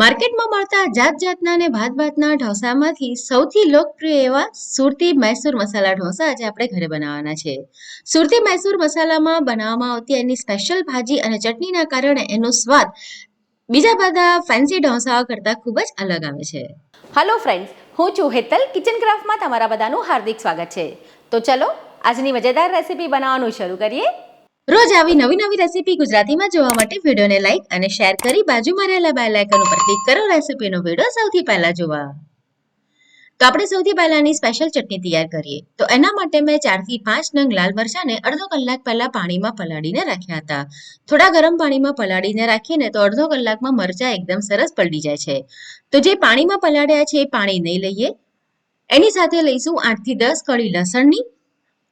માર્કેટમાં મળતા જાત જાતના અને ભાત ભાતના ઢોસામાંથી સૌથી લોકપ્રિય એવા સુરતી મૈસૂર મસાલા ઢોસા આજે આપણે ઘરે બનાવવાના છે. સુરતી મૈસૂર મસાલામાં બનાવવામાં આવતી એની સ્પેશિયલ ભાજી અને ચટણીના કારણે એનો સ્વાદ બીજા બધા ફેન્સી ઢોસાઓ કરતાં ખૂબ જ અલગ આવે છે. હલો ફ્રેન્ડ્સ હું છું હેતલ કિચન ક્રાફ્ટમાં તમારા બધાનું હાર્દિક સ્વાગત છે. તો ચલો, આજની મજેદાર રેસીપી બનાવવાનું શરૂ કરીએ. રોજ આવી નવી નવી રેસીપી ગુજરાતીમાં જોવા માટે વિડીયોને લાઈક અને શેર કરી બાજુમાં રહેલા બેલ આઇકન ઉપર ક્લિક કરો રેસીપીનો વીડિયો સૌથી પહેલા જોવા. તો આપણે સૌથી પહેલાની સ્પેશિયલ ચટણી તૈયાર કરીએ. તો એના માટે મેં ચારથી પાંચ નંગ લાલ મરચાંને અડધો કલાક પહેલા પાણીમાં પલાળીને રાખ્યા હતા. થોડા ગરમ પાણીમાં પલાળીને રાખીએ ને તો અડધો કલાકમાં મરચાં એકદમ સરસ પલળી જાય છે. તો જે પાણીમાં પલાળ્યા છે એ પાણી નહીં લઈએ. એની સાથે લઈશું આઠથી દસ કળી લસણની.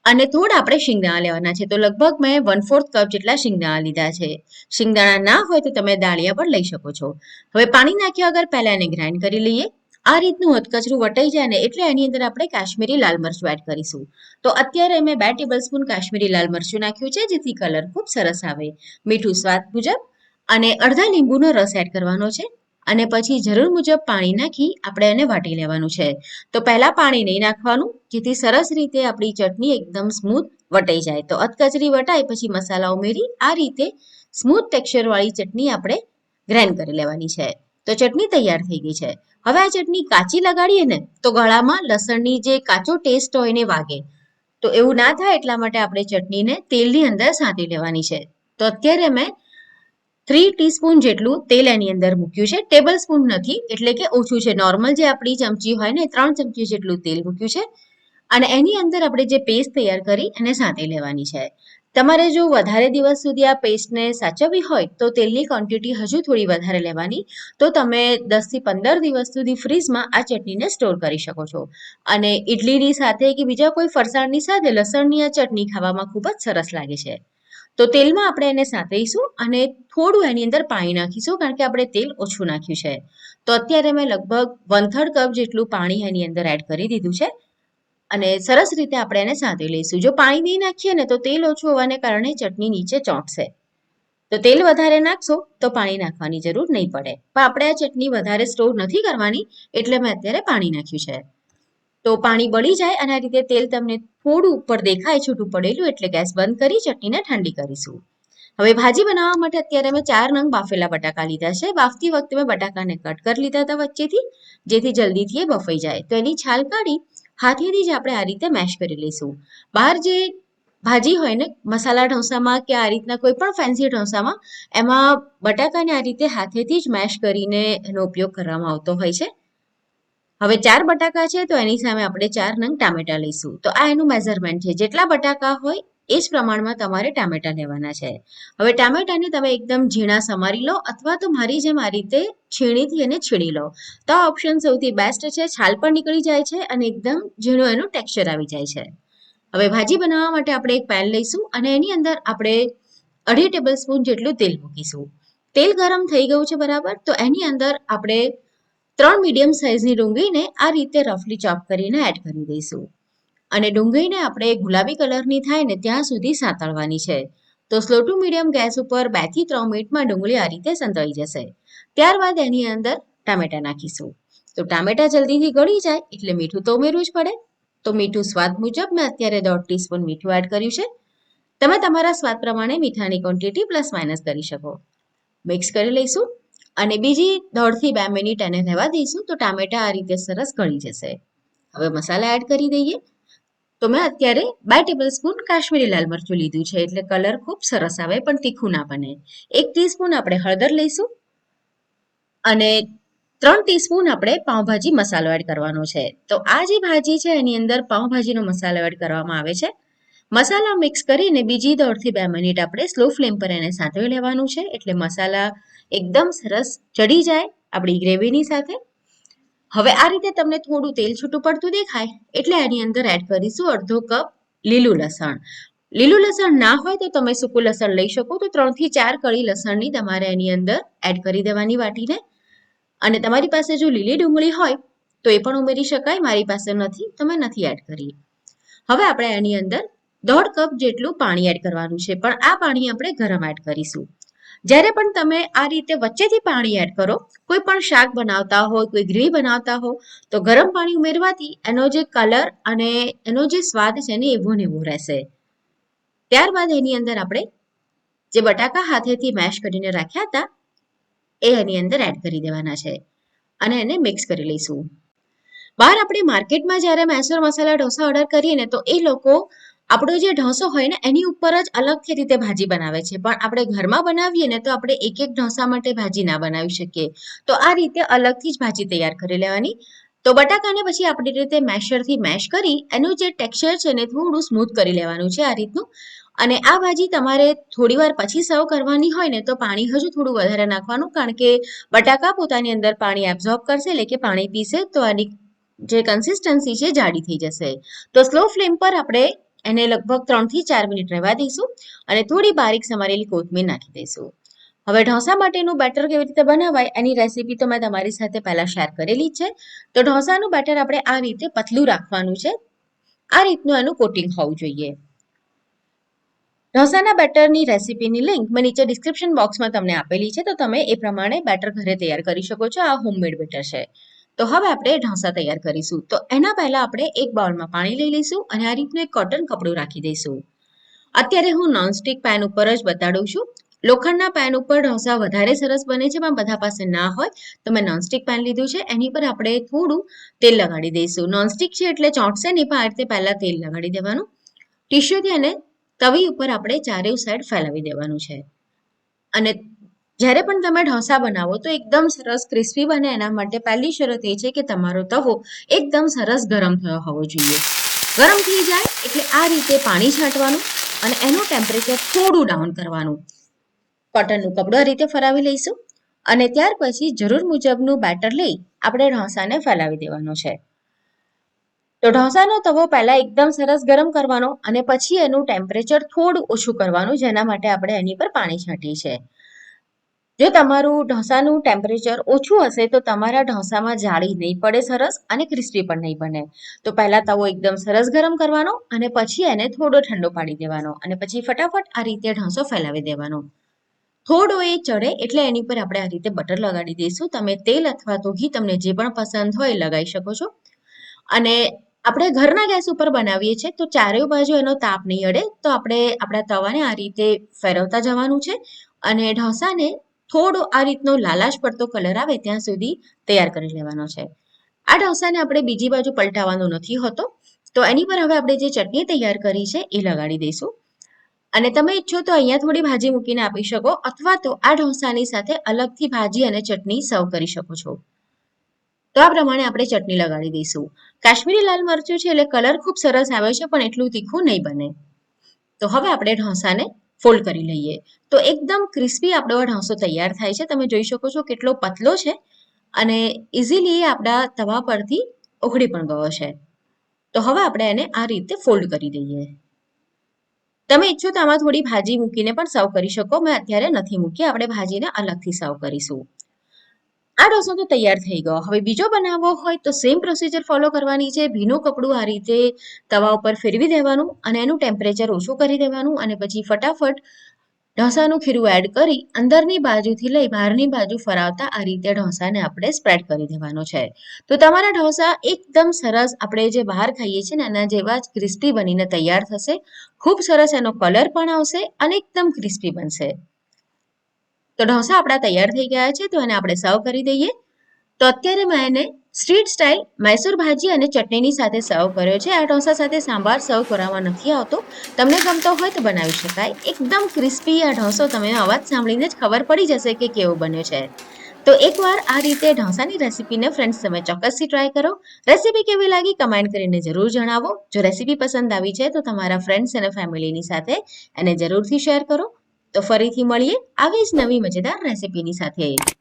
અને થોડા આપણે શિંગદાણા લેવાના છે. તો લગભગ મેં વન ફોર્થ કપ જેટલા શિંગદાણા લીધા છે. શિંગદાણા ના હોય તો તમે દાળિયા પણ લઈ શકો છો. હવે પાણી નાખ્યા વગર પહેલા એને ગ્રાઇન્ડ કરી લઈએ. આ રીતનું હથકચરું વટાઈ જાય ને એટલે એની અંદર આપણે કાશ્મીરી લાલ મરચું એડ કરીશું. તો અત્યારે મેં બે ટેબલ સ્પૂન કાશ્મીરી લાલ મરચું નાખ્યું છે, જેથી કલર ખૂબ સરસ આવે. મીઠું સ્વાદ મુજબ અને અડધા લીંબુનો રસ એડ કરવાનો છે. અને પછી જરૂર મુજબ પાણી નાખી આપણે એને વાટી લેવાનું છે. તો પહેલા પાણી નહીં નાખવાનું, જેથી સરસ રીતે આપણી ચટણી એકદમ સ્મૂથ વટાઈ જાય. તો અધકચરી વટાય, પછી મસાલા ઉમેરી આ રીતે સ્મૂથ ટેક્સચર વાળી ચટણી આપણે ગ્રાઇન્ડ કરી લેવાની છે. તો ચટણી તૈયાર થઈ ગઈ છે. હવે આ ચટણી કાચી લગાડીએ ને, તો ગળામાં લસણની જે કાચો ટેસ્ટ હોય એને વાગે. તો એવું ના થાય એટલા માટે આપણે ચટણીને તેલની અંદર સાંતી લેવાની છે. તો અત્યારે મેં થ્રી ટીસ્પૂન જેટલું તેલ એની અંદર મૂક્યું છે. ટેબલ સ્પૂન નથી, એટલે કે ઓછું છે. નોર્મલ જે આપણી ચમચી હોય ને ત્રણ ચમચી જેટલું તેલ મૂક્યું છે. અને એની અંદર આપણે જે પેસ્ટ તૈયાર કરી, એને સાંતી લેવાની છે. તમારે જો વધારે દિવસ સુધી આ પેસ્ટને સાચવવી હોય, તો તેલની ક્વોન્ટિટી હજુ થોડી વધારે લેવાની. તો તમે દસથી પંદર દિવસ સુધી ફ્રીજમાં આ ચટણીને સ્ટોર કરી શકો છો. અને ઇડલીની સાથે કે બીજા કોઈ ફરસાણની સાથે લસણની આ ચટણી ખાવામાં ખૂબ જ સરસ લાગે છે. તો તેલમાં આપણે એને સાથેશું અને થોડું એની અંદર પાણી નાખીશું કારણ કે આપણે તેલ ઓછું નાખ્યું છે. તો અત્યારે મેં લગભગ વન થર્ડ કપ જેટલું પાણી એની અંદર એડ કરી દીધું છે અને સરસ રીતે આપણે એને સાંતળી લઈશું. જો પાણી નહીં નાખીએ ને તો તેલ ઓછું હોવાને કારણે ચટણી નીચે ચોંટશે. તો તેલ વધારે નાખશો તો પાણી નાખવાની જરૂર નહીં પડે. પણ આપણે આ ચટણી વધારે સ્ટોર નથી કરવાની એટલે મેં અત્યારે પાણી નાખ્યું છે. તો પાણી બળી જાય અને આ રીતે તેલ તમને થોડું ઉપર દેખાય, છૂટું પડેલું, એટલે ગેસ બંધ કરી ચટણીને ઠંડી કરીશું. હવે ભાજી બનાવવા માટે અત્યારે મેં ચાર નંગ બાફેલા બટાકા લીધા છે. બાફતી વખતે મેં બટાકાને કટ કરી લીધા હતા વચ્ચેથી, જેથી જલ્દીથી એ બફાઈ જાય. તો એની છાલ કાઢી હાથેથી જ આપણે આ રીતે મેશ કરી લઈશું. બહાર જે ભાજી હોય ને, મસાલા ઢોસામાં કે આ રીતના કોઈ પણ ફેન્સી ઢોસામાં, એમાં બટાકાને આ રીતે હાથેથી જ મેશ કરીને એનો ઉપયોગ કરવામાં આવતો હોય છે. હવે ચાર બટાકા છે તો એની સામે આપણે ચાર નંગ ટામેટા લઈશું. તો આ એનું મેઝરમેન્ટ છે. જેટલા બટાકા હોય એ જ પ્રમાણમાં તમારે ટામેટા લેવાના છે. હવે ટામેટાને તમે એકદમ ઝીણા સમારી લો અથવા તો મારી જેમ આ રીતે છીણીથી એને છીણી લો. તો આ ઓપ્શન સૌથી બેસ્ટ છે. છાલ પણ નીકળી જાય છે અને એકદમ ઝીણું એનું ટેક્સચર આવી જાય છે. હવે ભાજી બનાવવા માટે આપણે એક પેન લઈશું અને એની અંદર આપણે અઢી ટેબલ સ્પૂન જેટલું તેલ મૂકીશું. તેલ ગરમ થઈ ગયું છે બરાબર? તો એની અંદર આપણે ત્રણ મીડિયમ સાઇઝની ડુંગળીને આ રીતે રફલી ચોપ કરીને એડ કરી દઈશું. અને ડુંગળીને આપણે ગુલાબી કલરની થાય ને ત્યાં સુધી સાંતળવાની છે. તો સ્લો ટુ મીડિયમ ગેસ ઉપર બેથી ત્રણ મિનિટમાં ડુંગળી આ રીતે સંતળાઈ જશે. ત્યારબાદ એની અંદર ટામેટા નાખીશું. તો ટામેટા જલ્દીથી ગળી જાય એટલે મીઠું તો ઉમેરવું જ પડે. તો મીઠું સ્વાદ મુજબ મેં અત્યારે દોઢ ટીસ્પૂન મીઠું એડ કર્યું છે. તમે તમારા સ્વાદ પ્રમાણે મીઠાની ક્વોન્ટિટી પ્લસ માઇનસ કરી શકો. મિક્સ કરી લઈશું. અને બીજી દોઢથી બે મિનિટ એને રહેવા દઈશું. તો ટામેટા આ રીતે સરસ ગળી જશે. હવે મસાલા એડ કરી દઈએ. તો મેં અત્યારે બે ટેબલ સ્પૂન કાશ્મીરી લાલ મરચું લીધું છે. એટલે કલર ખૂબ સરસ આવે, પણ તીખું ના બને. એક ટીસ્પૂન આપણે હળદર લઈશું. અને ત્રણ ટીસ્પૂન આપણે પાઉંભાજી મસાલો એડ કરવાનો છે. તો આ જે ભાજી છે, એની અંદર પાઉંભાજીનો મસાલો એડ કરવામાં આવે છે. મસાલા મિક્સ કરીને બીજી દોઢથી બે મિનિટ આપણે સ્લો ફ્લેમ પર એને સાંતળી લેવાનું છે. એટલે મસાલા એકદમ સરસ ચડી જાય આપણી ગ્રેવીની સાથે. હવે આ રીતે તમને થોડું તેલ છૂટું પડતું દેખાય. એટલે એની અંદર એડ કરીશું અડધો કપ લીલું લસણ. લીલું લસણ ના હોય તો તમે સૂકું લસણ લઈ શકો. તો ત્રણથી ચાર કળી લસણની તમારે એની અંદર એડ કરી દેવાની વાટીને. અને તમારી પાસે જો લીલી ડુંગળી હોય, તો એ પણ ઉમેરી શકાય. મારી પાસે નથી, તો મેં નથી એડ કરી. હવે આપણે એની અંદર દોઢ કપ જેટલું પાણી એડ કરવાનું છે. પણ આ પાણી આપણે ગરમ એડ કરીશું. જ્યારે પણ તમે આ રીતે વચ્ચેથી પાણી એડ કરો, કોઈ પણ શાક બનાવતા હોય, કોઈ ગ્રેવી બનાવતા હો, તો ગરમ પાણી ઉમેરવાથી એનો જે કલર અને એનો જે સ્વાદ છે ને એવો ને એવો રહેશે. ત્યારબાદ એની અંદર આપણે જે બટાકા હાથેથી મેશ કરીને રાખ્યા હતા, એ એની અંદર એડ કરી દેવાના છે અને એને મિક્સ કરી લઈશું. બહાર આપણે માર્કેટમાં જ્યારે મૈસૂર મસાલા ઢોસા ઓર્ડર કરીએ ને, તો એ લોકો આપણો જે ઢોસો હોય ને, એની ઉપર જ અલગથી રીતે ભાજી બનાવે છે. પણ આપણે ઘરમાં બનાવીએ ને, તો આપણે એક એક ઢોસા માટે ભાજી ના બનાવી શકીએ. તો આ રીતે અલગથી જ ભાજી તૈયાર કરી લેવાની. તો બટાકાને પછી આપણી રીતે મેશરથી મેશ કરી, એનું જે ટેક્સચર છે ને, થોડું સ્મૂથ કરી લેવાનું છે આ રીતનું. અને આ ભાજી તમારે થોડી વાર પછી સર્વ કરવાની હોય ને, તો પાણી હજુ થોડું વધારે નાખવાનું, કારણ કે બટાકા પોતાની અંદર પાણી એબ્ઝોર્બ કરશે, એટલે કે પાણી પીશે, તો આની જે કન્સિસ્ટન્સી છે, જાડી થઈ જશે. તો સ્લો ફ્લેમ પર આપણે એને લગભગ ત્રણથી ચાર મિનિટ રહેવા દઈશું અને થોડી બારીક સમારેલી કોથમીર નાખી દઈશું. હવે ઢોસા માટેનું બેટર કેવી રીતે બનાવાય એની રેસીપી તો મેં તમારી સાથે પહેલાં શેર કરેલી છે. તો ઢોસાનું બેટર આપણે આ રીતે પતલું રાખવાનું છે. આ રીતનું એનું કોટિંગ હોવું જોઈએ. ઢોસાના બેટરની રેસીપીની લિંક મેં નીચે ડિસ્ક્રિપ્શન બોક્સમાં તમને આપેલી છે. તો તમે એ પ્રમાણે બેટર ઘરે તૈયાર કરી શકો છો. આ હોમમેડ બેટર છે. તો હવે આપણે ઢાંસા તૈયાર કરીશું. તો એના પહેલા આપણે એક બાઉલમાં પાણી લઈ લઈશું અને આ રીતનું એક કોટન કપડું રાખી દઈશું. અત્યારે હું નોનસ્ટિક પેન ઉપર જ બતાડું છું. લોખંડના પેન ઉપર ઢોસા વધારે સરસ બને છે, પણ બધા પાસે ના હોય, તો મેં નોનસ્ટિક પેન લીધું છે. એની પર આપણે થોડું તેલ લગાડી દઈશું. નોનસ્ટિક છે એટલે ચોંટશે નહીં, પણ આ રીતે પહેલાં તેલ લગાડી દેવાનું. ટીશ્યુથી અને તવી ઉપર આપણે ચારેય સાઈડ ફેલાવી દેવાનું છે. અને જ્યારે પણ તમે ઢોસા બનાવો તો એકદમ સરસ ક્રિસ્પી બને. એના માટે પહેલી શરત એ છે કે તમારો તવો એકદમ સરસ ગરમ થયો હોવો જોઈએ. ગરમ થઈ જાય એટલે આ રીતે પાણી છાંટવાનું અને એનું ટેમ્પરેચર થોડું ડાઉન કરવાનું. કોટનનું કપડું આ રીતે ફરાવી લઈશું અને ત્યાર પછી જરૂર મુજબનું બેટર લઈ આપણે ઢોસાને ફેલાવી દેવાનો છે. તો ઢોસાનો તવો પહેલા એકદમ સરસ ગરમ કરવાનો અને પછી એનું ટેમ્પરેચર થોડું ઓછું કરવાનું, જેના માટે આપણે એની પર પાણી છાંટીએ છે જો તમારું ઢોસાનું ટેમ્પરેચર ઓછું હશે તો તમારા ઢોસામાં જાળી નહીં પડે સરસ અને ક્રિસ્પી પણ નહીં બને. તો પહેલાં તવો એકદમ સરસ ગરમ કરવાનો અને પછી એને થોડો ઠંડો પાડી દેવાનો અને પછી ફટાફટ આ રીતે ઢોસો ફેલાવી દેવાનો. થોડો એ ચડે એટલે એની પર આપણે આ રીતે બટર લગાડી દઈશું. તમે તેલ અથવા તો ઘી તમને જે પણ પસંદ હોય લગાવી શકો છો. અને આપણે ઘરના ગેસ ઉપર બનાવીએ છીએ તો ચારેય બાજુ એનો તાપ નહીં અડે તો આપણે આપણા તવાને આ રીતે ફેરવતા જવાનું છે અને ઢોસાને થોડો આ રીતનો લાલાશ પડતો કલર આવે ત્યાં સુધી તૈયાર કરી લેવાનો છે. આ ઢોસાને આપણે બીજી બાજુ પલટાવવાનો નથી હોતો, તો એની પર હવે આપણે જે ચટણી તૈયાર કરી છે એ લગાડી દઈશું. અને તમે ઈચ્છો તો અહીંયા થોડી ભાજી મૂકીને આપી શકો, અથવા તો આ ઢોસાની સાથે અલગથી ભાજી અને ચટણી સર્વ કરી શકો છો. તો આ પ્રમાણે આપણે ચટણી લગાડી દઈશું. કાશ્મીરી લાલ મરચું છે એટલે કલર ખૂબ સરસ આવે છે, પણ એટલું તીખું નહીં બને. તો હવે આપણે ઢોસાને ફોલ્ડ કરી લઈએ. તો એકદમ ક્રિસ્પી આપણો ઢાંસો તૈયાર થાય છે. તમે જોઈ શકો છો કેટલો પતલો છે અને ઇઝીલી આપણા તવા પરથી ઓગળી પણ ગયો છે. તો હવે આપણે એને આ રીતે ફોલ્ડ કરી દઈએ. તમે ઈચ્છો તો આમાં થોડી ભાજી મૂકીને પણ સર્વ કરી શકો. મેં અત્યારે નથી મૂકી. આપણે ભાજીને અલગથી સર્વ કરીશું. આ ઢોસો તો તૈયાર થઈ ગયો. હવે બીજો બનાવવો હોય તો સેમ પ્રોસિજર ફોલો કરવાની છે. ભીનું કપડું આ રીતે તવા ઉપર ફેરવી દેવાનું અને એનું ટેમ્પરેચર ઓછું કરી દેવાનું અને પછી ફટાફટ ઢોસાનું ખીરું એડ કરી અંદરની બાજુથી લઈ બહારની બાજુ ફરાવતા આ રીતે ઢોસાને આપણે સ્પ્રેડ કરી દેવાનો છે. તો તમારા ઢોસા એકદમ સરસ આપણે જે બહાર ખાઈએ છીએ ને એના જેવા જ ક્રિસ્પી બનીને તૈયાર થશે. ખૂબ સરસ એનો કલર પણ આવશે અને એકદમ ક્રિસ્પી બનશે. તો ઢોસા આપણા તૈયાર થઈ ગયા છે, તો એને આપણે સર્વ કરી દઈએ. તો અત્યારે મેં એને સ્ટ્રીટ સ્ટાઇલ મૈસૂર ભાજી અને ચટણીની સાથે સર્વ કર્યો છે. આ ઢોસા સાથે સાંભાર સર્વ કરવામાં નથી આવતો. તમને ગમતો હોય તો બનાવી શકાય. એકદમ ક્રિસ્પી આ ઢોસો તમે અવાજ સાંભળીને જ ખબર પડી જશે કે કેવો બન્યો છે. તો એકવાર આ રીતે ઢોસાની રેસીપીને ફ્રેન્ડ્સ તમે ચોક્કસથી ટ્રાય કરો. રેસીપી કેવી લાગી કમેન્ટ કરીને જરૂર જણાવો. જો રેસીપી પસંદ આવી છે તો તમારા ફ્રેન્ડ્સ અને ફેમિલીની સાથે એને જરૂરથી શેર કરો. તો ફરીથી મળીએ આવી જ નવી મજેદાર રેસીપીની સાથે.